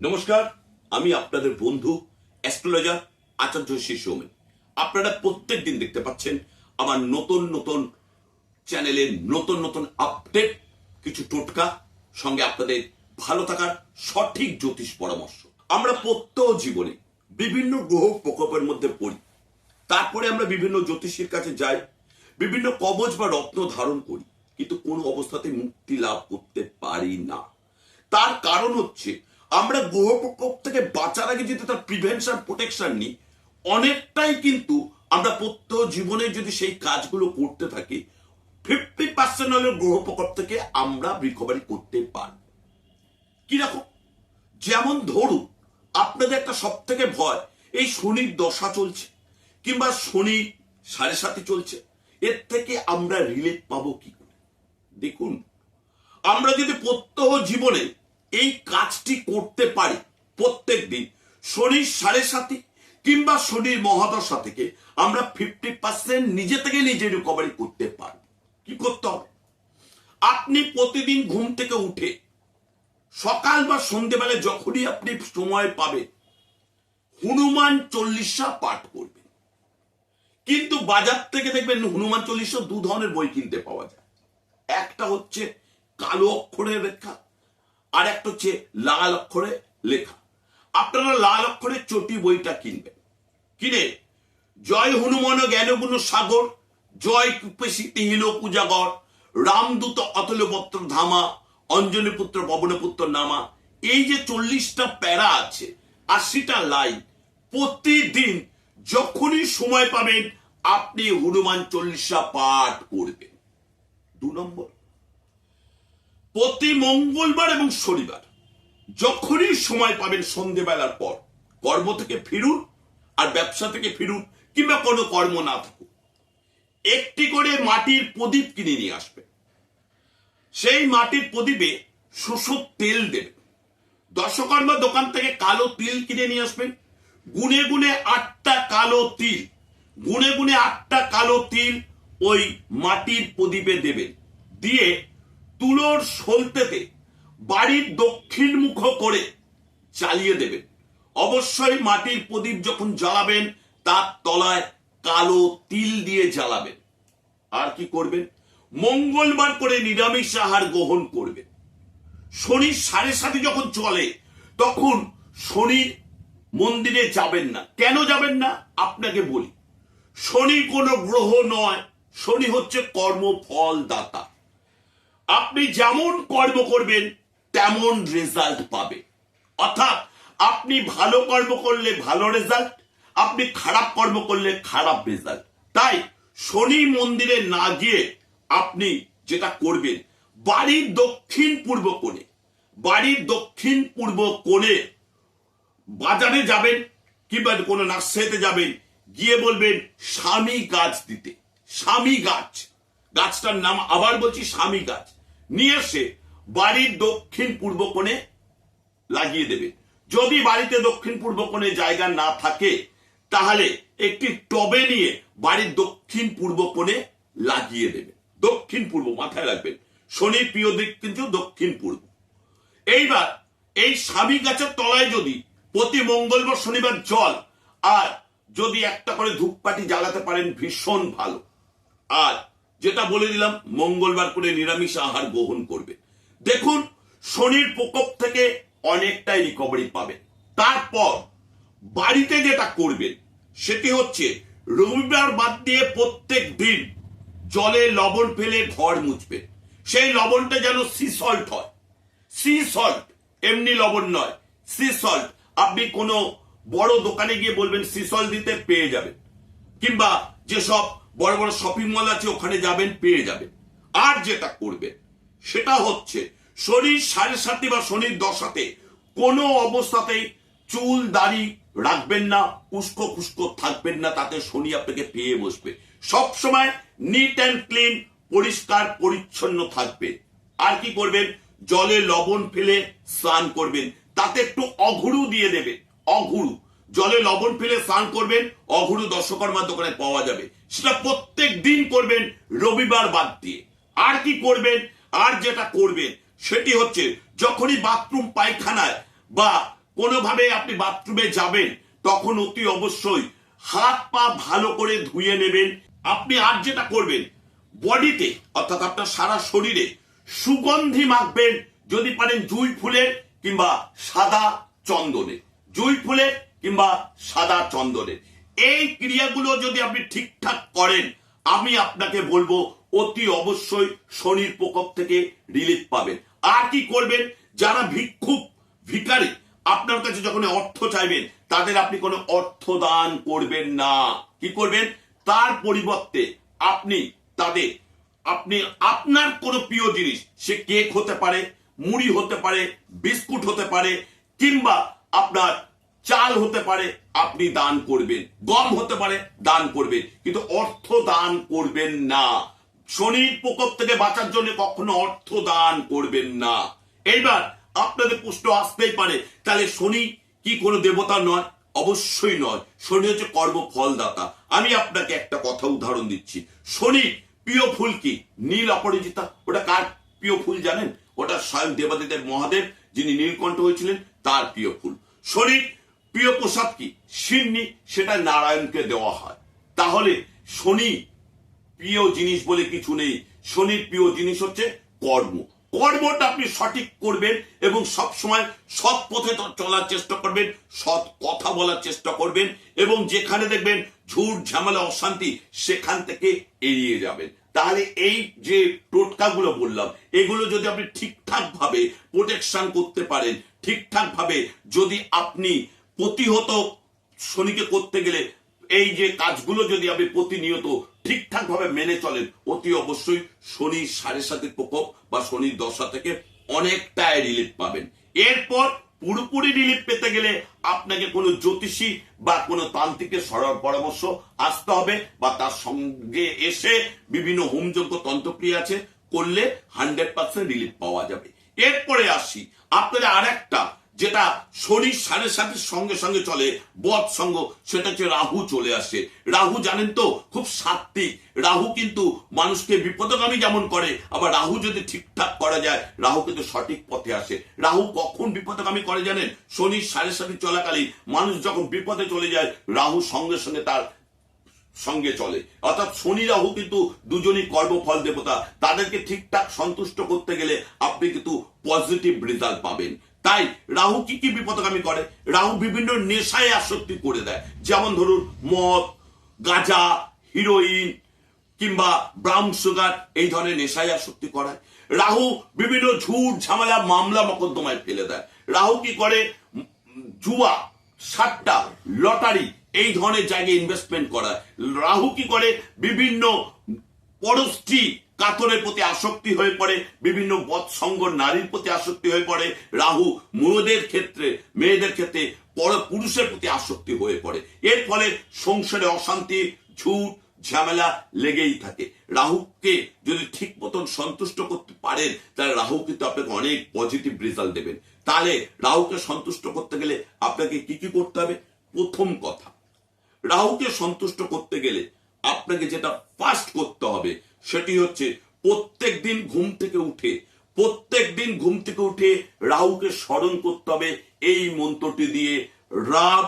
নমস্কার, আমি আপনাদের বন্ধু, অ্যাস্ট্রোলজার, আচার্য সৌমেন। আপনারা প্রত্যেক দিন দেখতে পাচ্ছেন আমার নতুন নতুন চ্যানেলের নতুন নতুন আপডেট, কিছু টোটকা, সঙ্গে আপনাদের ভালো থাকার সঠিক জ্যোতিষ পরামর্শ। আমরা প্রত্যহ জীবনে বিভিন্ন গ্রহ প্রকোপের মধ্যে পড়ি। তারপরে আমরা বিভিন্ন জ্যোতিষীর কাছে যাই, বিভিন্ন কবচ বা রত্ন ধারণ করি, কিন্তু কোনো অবস্থাতে মুক্তি লাভ করতে পারি না। তার কারণ হচ্ছে আমরা গ্রহ প্রকোপ থেকে বাঁচার আগে যদি তার প্রিভেনশন প্রোটেকশন নিই, অনেকটাই কিন্তু আমরা প্রত্যহ জীবনে যদি সেই কাজগুলো করতে থাকি ফিফটি পার্সেন্ট হলেও গ্রহ প্রকোপ থেকে আমরা রিকভারি করতে পারব। কীরকম? যেমন ধরুন, আপনাদের একটা সব থেকে ভয়, এই শনির দশা চলছে, কিংবা শনি সাড়ে সাথে চলছে, এর থেকে আমরা রিলিফ পাবো কি করে? দেখুন, আমরা যদি প্রত্যহ জীবনে এই কাজটি করতে পারি প্রত্যেক দিন। শনির সাড়ে সাথে কিংবা শনির মহাদশা থেকে আমরা ফিফটি পার্সেন্ট নিজে থেকে নিজে রিকভারি করতে পারব। কি করতে হবে? আপনি প্রতিদিন ঘুম থেকে উঠে সকাল বা সন্ধেবেলা যখনই আপনি সময় পাবেন, হনুমান চল্লিশা পাঠ করবেন। কিন্তু বাজার থেকে দেখবেন হনুমান চল্লিশা দু ধরনের বই কিনতে পাওয়া যায়। একটা হচ্ছে কালো অক্ষরের লেখা আর একটা হচ্ছে লাল অক্ষরে লেখা। আপনারা লাল অক্ষরে চটি বইটা কিনবেন। কিনে, জয় হনুমান জ্ঞানগুণ সাগর, জয় কৃপেশী তিহিল পূজাগর রামদূত অতল পত্র ধামা, অঞ্জনী পুত্র পবনপুত্র নামা। এই যে চল্লিশটা প্যারা আছে আশিটা লাইন। প্রতিদিন যখনই সময় পাবেন, আপনি হনুমান চল্লিশা পাঠ করবেন। দু নম্বর। প্রতি মঙ্গলবার এবং শনিবার, যখনই সময় পাবেন সন্ধেবেলার পর, কর্ম থেকে ফিরুন আর ব্যবসা থেকে ফিরুন কিংবা কোনো কর্ম না থাকুক। একটি করে মাটির প্রদীপ কিনে নিয়ে আসবেন। সেই মাটির প্রদীপে শোষক তেল দেবেন। দশকর্মা দোকান থেকে কালো তিল কিনে নিয়ে আসবেন। গুনে গুনে আটটা কালো তিল, গুনে গুনে আটটা কালো তিল ওই মাটির প্রদীপে দেবেন। দিয়ে তুলোর সলতেতে বাড়ির দক্ষিণ মুখ করে চালিয়ে দেবেন অবশ্যই মাটির প্রদীপ যখন জ্বালাবেন, তার তলায় কালো তিল দিয়ে জ্বালাবেন। আর কি করবেন? মঙ্গলবার করে নিরামিষ আহার গ্রহণ করবেন। শনি সাড়ে সাথে যখন চলে, তখন শনির মন্দিরে যাবেন না। কেন যাবেন না? আপনাকে বলি। শনি কোনো গ্রহ নয়। শনি হচ্ছে কর্মফল দাতা আপনি যেমন কর্ম করবেন, তেমন রেজাল্ট পাবে। অর্থাৎ আপনি ভালো কর্ম করলে ভালো রেজাল্ট আপনি খারাপ কর্ম করলে খারাপ রেজাল্ট তাই শনি মন্দিরে না গিয়ে আপনি যেটা করবেন, বাড়ির দক্ষিণ পূর্ব কোণে, বাড়ির দক্ষিণ পূর্ব কোণে বাজারে যাবেন কিংবা কোনো নার্সারিতে যাবেন, গিয়ে বলবেন, স্বামী গাছ দিতে। স্বামী গাছ। গাছটার নাম আবার বলছি স্বামী গাছ। নিয়ে এসে বাড়ির দক্ষিণ পূর্ব কোণে লাগিয়ে দেবে। যদি বাড়িতে দক্ষিণ পূর্ব কোণে জায়গা না থাকে, তাহলে একটি টবে নিয়ে বাড়ির দক্ষিণ পূর্ব কোণে লাগিয়ে দেবে। দক্ষিণ পূর্ব মাথায় রাখবেন। শনির প্রিয় দিক কিন্তু দক্ষিণ পূর্ব। এইবার এই স্বামী গাছের তলায় যদি প্রতি মঙ্গলবার শনিবার জল আর যদি একটা করে ধূপকাঠি জ্বালাতে পারেন ভীষণ ভালো। আর যেটা বলে দিলাম, মঙ্গলবার করে নিরামিষ আহার গ্রহণ করবে। দেখুন, শনির প্রকোপ থেকে অনেকটাই রিকভারি পাবেন তারপর, বাড়িতে যেটা করবেন, সেটি হচ্ছে রবিবার বাদ দিয়ে প্রত্যেক দিন জলে লবণ ফেলে ঘর মুছবে সেই লবণটা যেন সি সল্ট হয়। সি সল্ট এমনি লবণ নয় সি সল্ট আপনি কোনো বড় দোকানে গিয়ে বলবেন সি সল্ট দিতে পেয়ে যাবেন। কিংবা যেসব বড় বড় শপিং মল আছে, ওখানে যাবেন, পেয়ে যাবেন। আর যেটা করবেন, সেটা হচ্ছে শনির সাড়ে সাথে বা শনির দশাতে কোনো অবস্থাতেই চুল দাড়ি রাখবেন না, উস্কো খুস্কো থাকবেন না, তাতে শনি আপনাকে পেয়ে বসবে। সব সময় নিট অ্যান্ড ক্লিন পরিষ্কার, পরিচ্ছন্ন থাকবে। আর কি করবেন? জলে লবণ ফেলে স্নান করবেন। তাতে একটু অঘুরু দিয়ে দেবে, অঘুরু। জলে লবণ ফেলে স্নান করবেন, অঘুরু দর্শকর্মার দোকানে পাওয়া যাবে। সেটা প্রত্যেক দিন করবেন রবিবার বাদ দিয়ে। আর কি করবেন, আর যেটা করবেন, সেটি হচ্ছে যখনই বাথরুম পায়খানায় বা কোনোভাবে আপনি বাথরুমে যাবেন, তখন অতি অবশ্যই হাত পা ভালো করে ধুয়ে নেবেন। আপনি আর যেটা করবেন, বডিতে, অর্থাৎ আপনার সারা শরীরে সুগন্ধি মাখবেন, যদি পারেন জুই ফুলের কিংবা সাদা চন্দনে। জুই ফুলের কিংবা সাদা চন্দনের এই ক্রিয়াগুলো যদি আপনি ঠিকঠাক করেন, আমি আপনাকে বলব, অতি অবশ্যই শনির প্রকোপ থেকে রিলিফ পাবেন। আর কি করবেন? যারা ভিক্ষুক, ভিখারি, আপনার কাছে যখন অর্থ চাইবেন, তাদের আপনি কোনো অর্থ দান করবেন না। কি করবেন? তার পরিবর্তে আপনি তাদের, আপনি, আপনার কোনো প্রিয় জিনিস, সে কেক হতে পারে, মুড়ি হতে পারে, বিস্কুট হতে পারে, কিংবা আপনার চাল হতে পারে আপনি দান করবেন। গম হতে পারে, দান করবেন। কিন্তু অর্থ দান করবেন না। শনির প্রকোপ থেকে বাঁচার জন্য কখনো অর্থ দান করবেন না। এইবার আপনাদের প্রশ্ন আসতেই পারে। তাহলে শনি কি কোনো দেবতা নয়? অবশ্যই নয়। শনি হচ্ছে কর্মফলদাতা। আমি আপনাকে একটা কথা উদাহরণ দিচ্ছি। শনি প্রিয় ফুল কি? নীল অপরাজিতা। ওটা কার প্রিয় ফুল জানেন? ওটা স্বয়ং দেবাদিদেব মহাদেব, যিনি নীলকণ্ঠ হয়েছিলেন, তার প্রিয় ফুল। শনির প্রিয় প্রসাদ কি? সিন্নি সেটা নারায়ণকে দেওয়া হয়। তাহলে শনি প্রিয় জিনিস বলে কিছু নেই। শনির প্রিয় জিনিস হচ্ছে কর্ম। কর্মটা আপনি সঠিক করবেন এবং সব সময় সৎ পথে চলার চেষ্টা করবেন, সৎ কথা বলার চেষ্টা করবেন এবং যেখানে দেখবেন ঝুট, ঝামেলা, অশান্তি, সেখান থেকে এড়িয়ে যাবেন। তাহলে এই যে টোটকাগুলো বললাম, এগুলো যদি আপনি ঠিকঠাক ভাবে প্রোটেকশন করতে পারেন ঠিকঠাক ভাবে যদি আপনি প্রতিহত শনিকে করতে গেলে এই যে কাজগুলো যদি আপনি প্রতিনিয়ত ঠিকঠাক ভাবে মেনে চলেন, অতি অবশ্যই শনির সাড়ে সাতের প্রকোপ বা শনির দশা থেকে অনেকটাই রিলিফ পাবেন। এরপর পুরোপুরি রিলিফ পেতে গেলে আপনাকে কোনো জ্যোতিষী বা কোনো তান্ত্রিকের সরল পরামর্শ আসতে হবে বা তার সঙ্গে এসে বিভিন্ন হোমযজ্ঞ তন্ত্রক্রিয়া আছে করলে হান্ড্রেড পার্সেন্ট রিলিফ পাওয়া যাবে। এরপরে আসি, আপনাদের আর একটা যেটা শরীর সাড়ে সাথে সঙ্গে সঙ্গে চলে বধ সঙ্গ, সেটা হচ্ছে রাহু চলে আসে। রাহু জানেন তো, খুব সাত্বিক। রাহু কিন্তু মানুষকে বিপদগামী যেমন করে, আবার রাহু যদি ঠিকঠাক করা যায়, রাহু কিন্তু সঠিক পথে আসে। রাহু কখন বিপদগামী করে জানেন? শনির সাড়ে সাথে চলাকালীন মানুষ যখন বিপদে চলে যায়, রাহু সঙ্গে সঙ্গে তার সঙ্গে চলে। অর্থাৎ শনি, রাহু কিন্তু দুজনই কর্মফল দেবতা। তাদেরকে ঠিকঠাক সন্তুষ্ট করতে গেলে আপনি কিন্তু পজিটিভ রেজাল্ট পাবেন। তাই রাহু কি কি বিপদগামী করে? রাহু বিভিন্ন নেশায় আসক্তি করে দেয়। যেমন ধরুন, মদ, গাঁজা হিরোইন কিংবা ব্রাউন সুগার এই ধরনের নেশায় আসক্তি করায়। রাহু বিভিন্ন ঝুট, ঝামেলা, মামলা, মকদ্দমায় ফেলে দেয়। রাহু কি করে? জুয়া, সাট্টা, লটারি, এই ধরনের জায়গায় ইনভেস্টমেন্ট করায়। রাহু কি করে? বিভিন্ন পরস্ত্রী কাতরের প্রতি আসক্তি হয়ে পড়ে, বিভিন্ন বৎসঙ্গ নারীর প্রতি আসক্তি হয়ে পড়ে, রাহু মেয়েদের ক্ষেত্রে মেয়েদের ক্ষেত্রে পর পুরুষের প্রতি আসক্তি হয়ে পড়ে। এর ফলে সংসারে অশান্তি, ঝুট, ঝামেলা লেগেই থাকে। রাহুকে যদি ঠিক মতন সন্তুষ্ট করতে পারেন, তাহলে রাহু কিন্তু আপনাকে অনেক পজিটিভ রেজাল্ট দেবেন। তাহলে রাহুকে সন্তুষ্ট করতে গেলে আপনাকে কি কি করতে হবে? প্রথম কথা, রাহুকে সন্তুষ্ট করতে গেলে আপনাকে যেটা ফার্স্ট করতে হবে সেটি হচ্ছে প্রত্যেক দিন ঘুম থেকে উঠে, প্রত্যেক দিন ঘুম থেকে উঠে রাহুকে স্মরণ করতে হবে এই মন্ত্রটি দিয়ে, রাম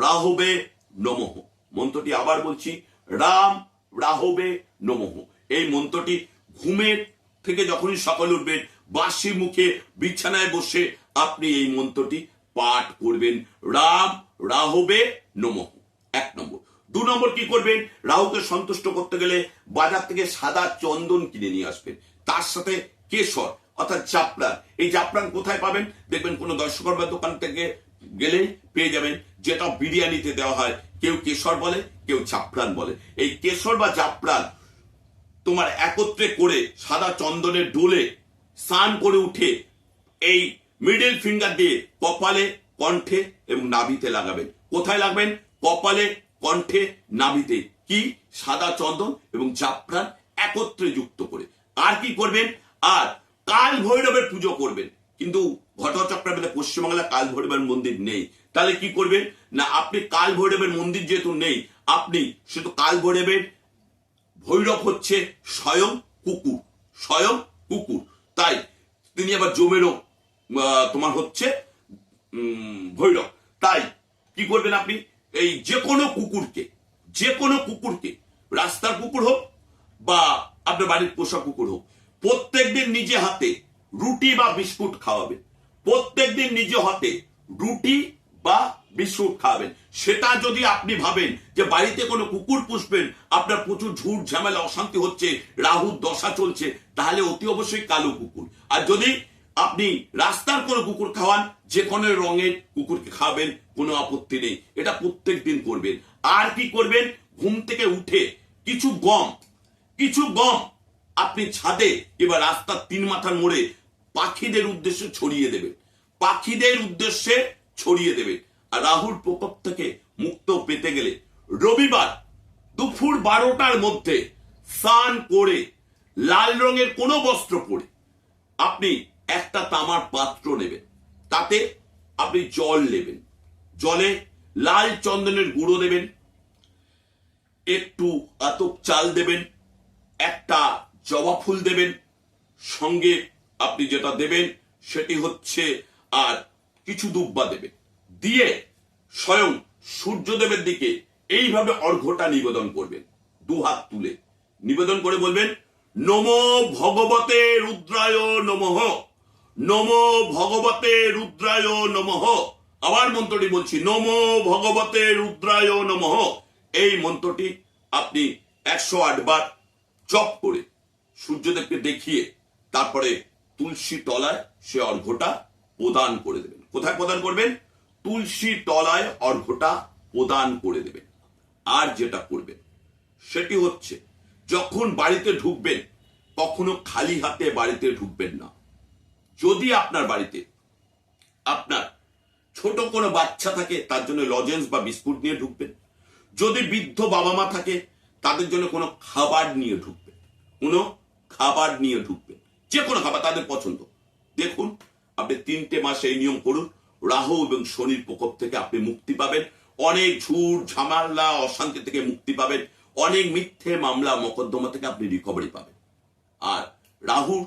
রাহবে নমঃ। মন্ত্রটি আবার বলছি, রাম রাহবে নমঃ। এই মন্ত্রটি ঘুমের থেকে যখনই সকালে উঠবেন বাসি মুখে বিছানায় বসে আপনি এই মন্ত্রটি পাঠ করবেন। রাম রাহবে নমঃ। এক নম্বর। দু নম্বর কি করবেন? রাহুকে সন্তুষ্ট করতে গেলে বাজার থেকে সাদা চন্দন কিনে নিয়ে আসবেন। তার সাথে কেশর, অর্থাৎ জাফরান। এই জাফরান কোথায় পাবেন? দেখবেন কোনো দর্শকর্মা দোকান থেকে গেলে পেয়ে যাবেন, যেটা বিরিয়ানিতে দেওয়া হয়। কেউ কেশর বলে, কেউ জাফরান বলে। এই কেশর বা জাফরান তোমার একত্রে করে সাদা চন্দনের ডোলে স্নান করে উঠে এই মিডল ফিঙ্গার দিয়ে কপালে কণ্ঠে এবং নাভিতে লাগাবেন। কোথায় লাগবেন? কপালে কণ্ঠে নাভিতে কি? সাদা চন্দন এবং জাফরান একত্রে যুক্ত করে। আর কি করবেন? আর কাল ভৈরবের পুজো করবেন। কিন্তু ঘটচক্রের মধ্যে পশ্চিমবাংলা কাল ভৈরবের মন্দির নেই। তাহলে কি করবেন? না, আপনি কাল ভৈরবের মন্দির যেহেতু নেই, আপনি শুধু কাল ভৈরবের ভৈরব হচ্ছে স্বয়ং কুকুর। স্বয়ং কুকুর। তাই তিনি আবার জমেরও তোমার হচ্ছে ভৈরব। তাই কি করবেন আপনি? এই যে কোনো কুকুরকে, যে কোনো কুকুরকে, রাস্তার কুকুর হোক বা আপনার বাড়ির পোষা কুকুর হোক, প্রত্যেকদিন নিজে হাতে রুটি বা বিস্কুট খাওয়াবেন প্রত্যেকদিন নিজে হাতে রুটি বা বিস্কুট খাওয়াবেন। সেটা যদি আপনি ভাবেন যে বাড়িতে কোনো কুকুর পুষবেন, আপনার প্রচুর ঝুট ঝামেলা, অশান্তি হচ্ছে, রাহুর দশা চলছে, তাহলে অতি অবশ্যই কালো কুকুর। আর যদি আপনি রাস্তার কোনো কুকুর খাওয়ান, যে কোনো রঙের কুকুরকে খাবেন কোনো আপত্তি নেই। এটা প্রত্যেক দিন করবেন। আর কি করবেন? ঘুম থেকে উঠে কিছু গম কিছু গম আপনি ছাদে এবার রাস্তার তিন মাথার মোড়ে পাখিদের উদ্দেশ্যে ছড়িয়ে দেবেন। পাখিদের উদ্দেশ্যে ছড়িয়ে দেবেন। আর রাহুর প্রকোপ থেকে মুক্ত পেতে গেলে রবিবার দুপুর বারোটার মধ্যে স্নান করে লাল রঙের কোনো বস্ত্র পরে আপনি একটা তামার পাত্র নেবেন। তাতে আপনি জল নেবেন। জলে লাল চন্দনের গুঁড়ো দেবেন, একটু আতপ চাল দেবেন, একটা জবা ফুল দেবেন, সঙ্গে আপনি যেটা দেবেন সেটি হচ্ছে আর কিছু দুব্বা দেবেন। দিয়ে স্বয়ং সূর্যদেবের দিকে এইভাবে অর্ঘ্যটা নিবেদন করবেন, দু হাত তুলে। নিবেদন করে বলবেন, নম ভগবতে রুদ্রায় নমঃ, নম ভগবতে রুদ্রায় নমঃ। আবার মন্ত্রটি বলছি, নম ভগবতে রুদ্রায় নমঃ। এই মন্ত্রটি আপনি একশো আট বার জপ করে সূর্যদেবকে দেখিয়ে তারপরে তুলসী তলায় সে অর্ঘটা প্রদান করে দেবেন। কোথায় প্রদান করবেন? তুলসী তলায় অর্ঘ্যটা প্রদান করে দেবেন। আর যেটা করবেন, সেটি হচ্ছে যখন বাড়িতে ঢুকবেন, কখনো খালি হাতে বাড়িতে ঢুকবেন না। যদি আপনার বাড়িতে আপনার ছোট কোনো বাচ্চা থাকে, তার জন্য লজেন্স বা বিস্কুট নিয়ে ঢুকবেন যদি বৃদ্ধ বাবা মা থাকে, তাদের জন্য কোনো খাবার নিয়ে ঢুকবে। কোনো খাবার নিয়ে ঢুকবে। যে কোনো খাবার তাদের পছন্দ। দেখুন, আপনি তিনটে মাসে এই নিয়ম করুন। রাহু এবং শনির প্রকোপ থেকে আপনি মুক্তি পাবেন। অনেক ঝুট ঝামেলা, অশান্তি থেকে মুক্তি পাবেন। অনেক মিথ্যে মামলা, মকদ্দমা থেকে আপনি রিকভারি পাবেন। আর রাহুর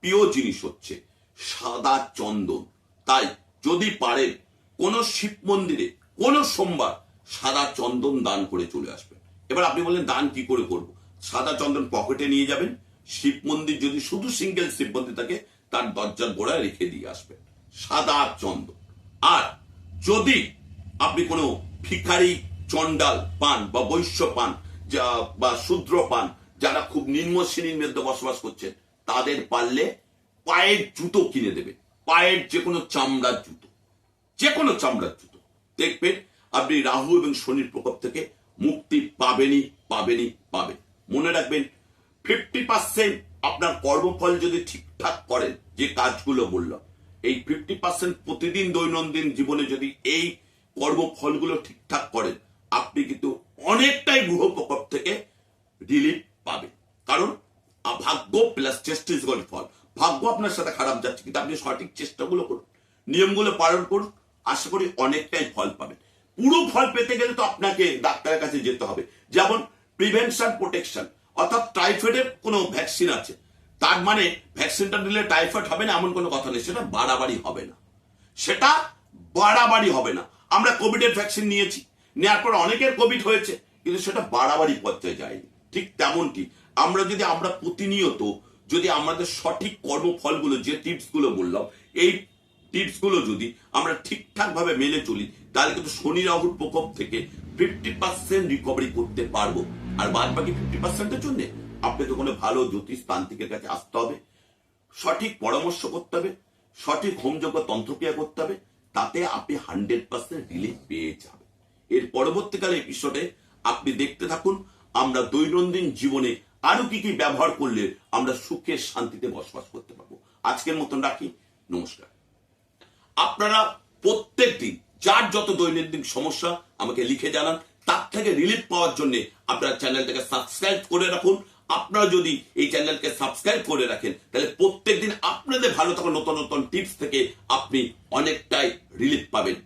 প্রিয় জিনিস হচ্ছে সাদা চন্দন। তাই যদি পারেন কোন শিব মন্দিরে, কোন সোমবার সাদা চন্দন দান করে চলে আসবেন। এবার আপনি বললেন, দান কি করে করব? সাদা চন্দন পকেটে নিয়ে যাবেন, শিব মন্দির যদি শুধু সিঙ্গেল শিব মন্দির থাকে, তার দরজার গোড়ায় রেখে দিয়ে আসবেন। সাদা চন্দন। আর যদি আপনি কোনো ভিখারি চন্ডাল পান বা বৈশ্য পান, যা বা শূদ্র পান, যারা খুব নিম্ন শ্রেণির মধ্যে বসবাস করছেন, তাদের পারলে পায়ের জুতো কিনে দেবে পায়ের যে কোনো চামড়ার জুতো। যে কোনো চামড়ার জুতো। দেখবেন আপনি রাহু এবং শনির প্রকোপ থেকে মুক্তি পাবেনই পাবেনই, পাবেন। মনে রাখবেন ফিফটি পার্সেন্ট আপনার কর্মফল যদি ঠিকঠাক করেন, যে কাজগুলো বললাম এই ফিফটি পার্সেন্ট প্রতিদিন দৈনন্দিন জীবনে যদি এই কর্মফলগুলো ঠিকঠাক করেন, আপনি কিন্তু অনেকটাই গ্রহ প্রকোপ থেকে রিলিফ পাবেন। কারণ ভাগ্য প্লাস চেষ্টা ফল। ভাগ্য আপনার সাথে খারাপ যাচ্ছে, কিন্তু আপনি সঠিক চেষ্টাগুলো করুন। নিয়মগুলো পালন করুন। আশা করি অনেকটাই ফল পাবেন। পুরো ফল পেতে গেলে তো আপনাকে ডাক্তারের কাছে যেতে হবে। যেমন প্রিভেনশন প্রোটেকশন অর্থাৎ টাইফয়েডের কোনো ভ্যাকসিন আছে। তার মানে ভ্যাকসিনটা নিলে টাইফয়েড হবে না, এমন কোনো কথা নেই। সেটা বাড়াবাড়ি হবে না। সেটা বাড়াবাড়ি হবে না। আমরা কোভিডের ভ্যাকসিন নিয়েছি। নেওয়ার পর অনেকের কোভিড হয়েছে, কিন্তু সেটা বাড়াবাড়ি পর্যায়ে যায়নি। ঠিক তেমনটি আমরা যদি, আমরা প্রতিনিয়ত যদি আমাদের সঠিক কর্মফলগুলো, যে টিপসগুলো বললাম, এই টিপসগুলো যদি আমরা ঠিকঠাক ভাবে মেনে চলি, তাহলে কিন্তু শনি রাহুর প্রকোপ থেকে ফিফটি পার্সেন্ট রিকভারি করতে পারব। আর বাদ বাকি ফিফটি পার্সেন্টের জন্য আপনাকে কোনো ভালো জ্যোতিষ তান্ত্রিকের কাছে আসতে হবে। সঠিক পরামর্শ করতে হবে, সঠিক হোমযোগ্য তন্ত্রক্রিয়া করতে হবে, তাতে আপনি হান্ড্রেড পার্সেন্ট রিলিফ পেয়ে যাবেন। এর পরবর্তীকালে এপিসোডে আপনি দেখতে থাকুন, আমরা দৈনন্দিন জীবনে আরও কি কি ব্যবহার করলে আমরা সুখে শান্তিতে বসবাস করতে পারব। আজকের মতন রাখি, নমস্কার। আপনারা প্রত্যেক দিন, যার যত দৈনন্দিন সমস্যা আমাকে লিখে জানান, তার থেকে রিলিফ পাওয়ার জন্য আপনারা চ্যানেলটাকে সাবস্ক্রাইব করে রাখুন। আপনারা যদি এই চ্যানেলকে সাবস্ক্রাইব করে রাখেন, তাহলে প্রত্যেকদিন আপনাদের ভালো থাকা নতুন নতুন টিপস থেকে আপনি অনেকটাই রিলিফ পাবেন।